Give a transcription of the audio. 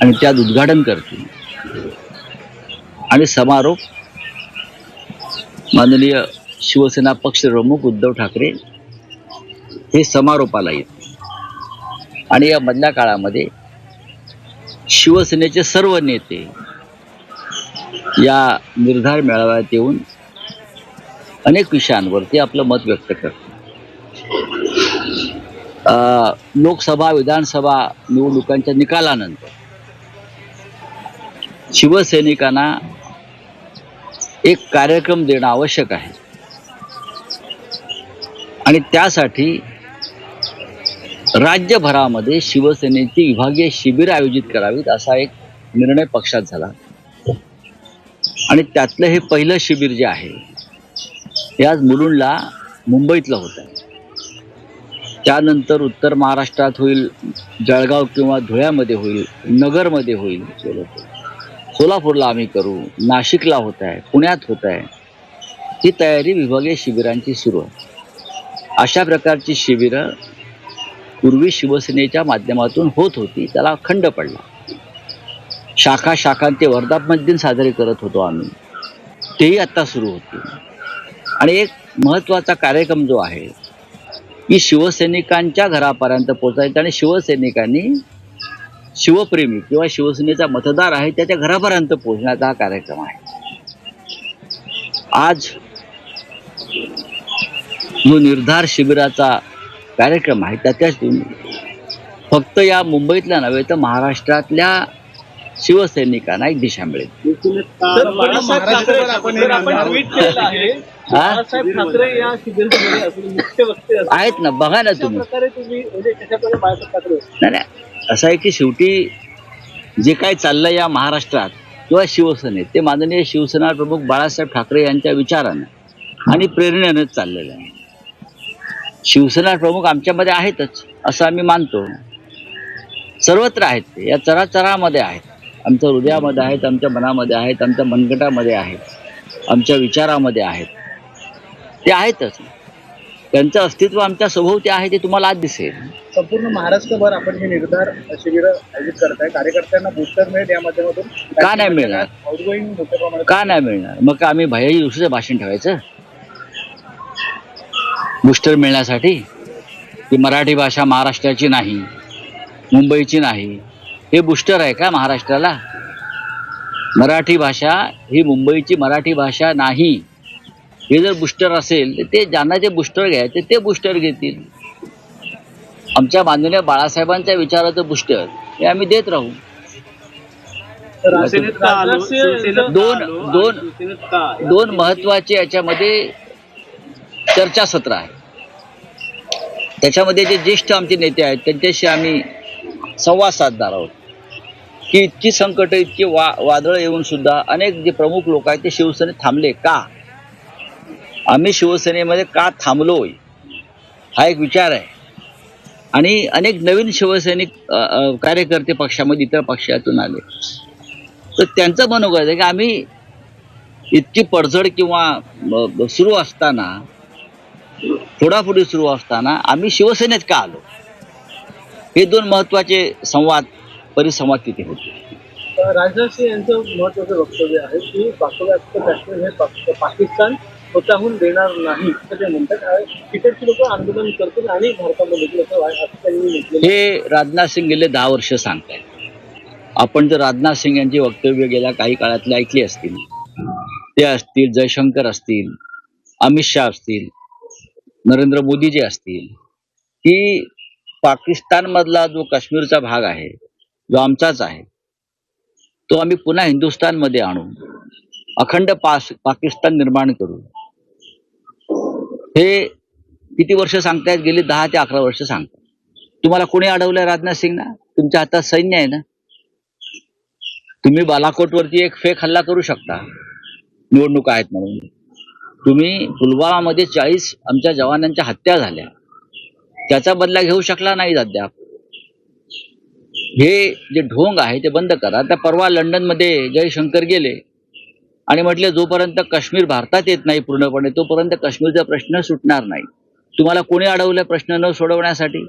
आणि त्यात उद्घाटन करतील आणि समारोप माननीय शिवसेना पक्षप्रमुख उद्धव ठाकरे हे समारोपाला येतील. आणि या मधल्या काळामध्ये शिवसेनेचे सर्व नेते या निर्धार मेळाव्यात येऊन अनेक विषयांवरती आपलं मत व्यक्त करतात लोकसभा विधानसभा निवडणुकांच्या निकालानंतर शिवसैनिकांना एक कार्यक्रम देणं आवश्यक आहे. आणि त्यासाठी राज्यभरामध्ये शिवसेनेची विभागीय शिबिर आयोजित करावीत असा एक निर्णय पक्षात झाला. आणि त्यातलं हे पहिलं शिबिर जे आहे हे आज मुलुंडला मुंबईतलं होतं. त्यानंतर उत्तर महाराष्ट्रात होईल जळगाव किंवा धुळ्यामध्ये होईल नगरमध्ये होईल. सोलापूरला आम्ही करू नाशिकला होत आहे पुण्यात होत आहे. ही तयारी विभागीय शिबिरांची सुरू आहे. अशा प्रकारची शिबिरं पूर्वी शिवसेनेच्या माध्यमातून होत होती त्याला खंड पडला. शाखा शाखांचे वर्धापन दिन साजरे करत होतो आम्ही. तेही आत्ता सुरू होते. आणि एक महत्त्वाचा कार्यक्रम जो आहे की शिवसैनिकांच्या घरापर्यंत पोचायचा आणि शिवसैनिकांनी शिवप्रेमी किंवा शिवसेनेचा मतदार आहे त्याच्या घरापर्यंत पोहोचण्याचा हा कार्यक्रम आहे. आज जो निर्धार शिबिराचा कार्यक्रम आहे त्याच्यातून फक्त या मुंबईतल्या नव्हे तर महाराष्ट्रातल्या शिवसैनिकांना एक दिशा मिळेल. आहेत ना बघा ना तुम्ही. म्हणजे नाही असं आहे की शेवटी जे काय चाललं या महाराष्ट्रात किंवा शिवसेनेत ते माननीय शिवसेना प्रमुख बाळासाहेब ठाकरे यांच्या विचारानं आणि प्रेरणेनंच चाललेलं आहे. शिवसेना प्रमुख आमच्यामध्ये आहेतच असं आम्ही मानतो. सर्वत्र आहेत ते या चराचरामध्ये आहेत. आमच्या हृदयामध्ये आहेत आमच्या मनामध्ये आहेत आमच्या मनगटामध्ये आहेत आमच्या विचारामध्ये आहेत. ते आहेतच. त्यांचं अस्तित्व आमच्या सभोवती आहे ते तुम्हाला आज दिसेल. संपूर्ण महाराष्ट्रभर आपण हे निर्धार शिबिर आयोजित करताय. कार्यकर्त्यांना बूस्टर मिळेल या माध्यमातून. का नाही मिळणार? आउटगोईंग मोठ्या प्रमाणात का नाही मिळणार? मग का आम्ही भैयाजी जोशीचं भाषण ठेवायचं? बुस्टर मिळण्यासाठी? की मराठी भाषा महाराष्ट्राची नाही मुंबईची नाही. हे बुस्टर आहे का महाराष्ट्राला? मराठी भाषा ही मुंबईची मराठी भाषा नाही. हे जर बुस्टर असेल तर ते ज्यांना जे बुस्टर घ्यायचे ते बुस्टर घेतील. आमच्या माननीय बाळासाहेबांच्या विचाराचं बुस्टर हे आम्ही देत राहू. दोन-? दोन-? दोन महत्त्वाचे याच्यामध्ये चर्चासत्र आहे. त्याच्यामध्ये जे ज्येष्ठ आमचे नेते आहेत त्यांच्याशी आम्ही संवाद साधणार आहोत. की इतकी संकट इतकी वा वादळ येऊन सुद्धा अनेक जे प्रमुख लोक आहेत ते शिवसेनेत थांबले का? आम्ही शिवसेनेमध्ये का थांबलोय? हा एक विचार आहे. आणि अनेक नवीन शिवसैनिक कार्यकर्ते पक्षामध्ये इतर पक्षातून आले. तर त्यांचं मनोगत आहे की आम्ही इतकी पडझड किंवा सुरू असताना फोडाफोडी सुरू असताना आम्ही शिवसेनेत का आलो? हे दोन महत्त्वाचे संवाद परिसंवाद तिथे होते. राजनाथ सिंह यांचं महत्वाचं वक्तव्य आहे की पाकिस्तान स्वतःहून देणार नाही. असं ते म्हणतात तिकडची लोक आंदोलन करतील आणि भारतामध्ये असं त्यांनी हे राजनाथ सिंग गेले दहा वर्ष सांगतायत. आपण जर राजनाथ सिंग यांची वक्तव्य गेल्या काही काळातले ऐकली असतील ते असतील जयशंकर असतील अमित शहा असतील नरेंद्र मोदीजी असतील की पाकिस्तानमधला जो काश्मीरचा भाग आहे जो आमचाच आहे तो आम्ही पुन्हा हिंदुस्थानमध्ये आणू अखंड पास पाकिस्तान निर्माण करू हे किती वर्ष सांगतायत? गेली दहा ते अकरा वर्ष सांगतात तुम्हाला कोणी अडवलंय राजनाथ सिंगना? तुमच्या हातात सैन्य आहे ना? तुम्ही बालाकोटवरती एक फेक हल्ला करू शकता. निवडणूक आहेत म्हणून. तुम्ही पुलवामामध्ये चाळीस आमच्या जवानांच्या हत्या झाल्या. त्याचा बदला घेऊ शकला नाही अद्याप. हे जे ढोंग आहे ते बंद करा. त्या परवा लंडनमध्ये जयशंकर गेले. आणि म्हटले जोपर्यंत काश्मीर भारतात येत नाही पूर्णपणे तोपर्यंत काश्मीरचा प्रश्न सुटणार नाही. तुम्हाला कोणी अडवलं प्रश्न न सोडवण्यासाठी?